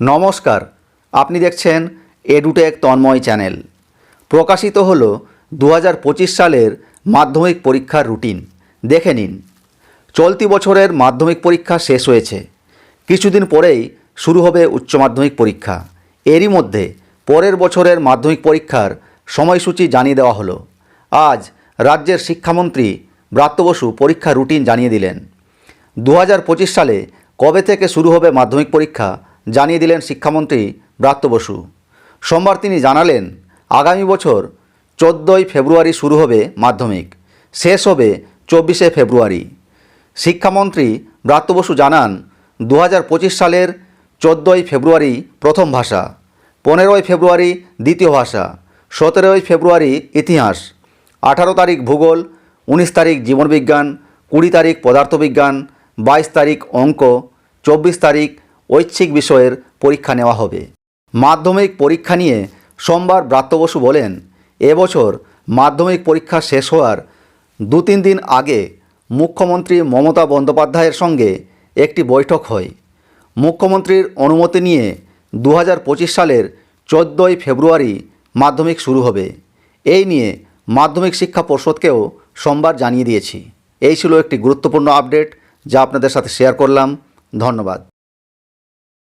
নমস্কার, আপনি দেখছেন এডুটেক তন্ময় চ্যানেল। প্রকাশিত হল দু হাজার পঁচিশ সালের মাধ্যমিক পরীক্ষার রুটিন। দেখে নিন, চলতি বছরের মাধ্যমিক পরীক্ষা শেষ হয়েছে। কিছুদিন পরেই শুরু হবে উচ্চ মাধ্যমিক পরীক্ষা। এরই মধ্যে পরের বছরের মাধ্যমিক পরীক্ষার সময়সূচি জানিয়ে দেওয়া হলো। আজ রাজ্যের শিক্ষামন্ত্রী ব্রাত্য বসু পরীক্ষার রুটিন জানিয়ে দিলেন। দু হাজার পঁচিশ সালে কবে থেকে শুরু হবে মাধ্যমিক পরীক্ষা? জানিয়ে দিলেন শিক্ষামন্ত্রী ব্রাত্য বসু। সোমবার তিনি জানালেন, আগামী বছর চোদ্দোই ফেব্রুয়ারি শুরু হবে মাধ্যমিক, শেষ হবে চব্বিশে ফেব্রুয়ারি। শিক্ষামন্ত্রী ব্রাত্য বসু জানান দু হাজার পঁচিশ সালের চোদ্দোই ফেব্রুয়ারি প্রথম ভাষা, পনেরোই ফেব্রুয়ারি দ্বিতীয় ভাষা, সতেরোই ফেব্রুয়ারি ইতিহাস, আঠারো তারিখ ভূগোল, উনিশ তারিখ জীবনবিজ্ঞান, কুড়ি তারিখ পদার্থবিজ্ঞান, বাইশ তারিখ অঙ্ক, চব্বিশ তারিখ ঐচ্ছিক বিষয়ের পরীক্ষা নেওয়া হবে। মাধ্যমিক পরীক্ষা নিয়ে সোমবার ব্রাত্য বসু বলেন এবছর মাধ্যমিক পরীক্ষা শেষ হওয়ার দু তিন দিন আগে মুখ্যমন্ত্রী মমতা বন্দ্যোপাধ্যায়ের সঙ্গে একটি বৈঠক হয়। মুখ্যমন্ত্রীর অনুমতি নিয়ে দু হাজার পঁচিশ সালের চোদ্দোই ফেব্রুয়ারি মাধ্যমিক শুরু হবে। এই নিয়ে মাধ্যমিক শিক্ষা পর্ষদকেও সোমবার জানিয়ে দিয়েছি। এই ছিল একটি গুরুত্বপূর্ণ আপডেট যা আপনাদের সাথে শেয়ার করলাম। ধন্যবাদ।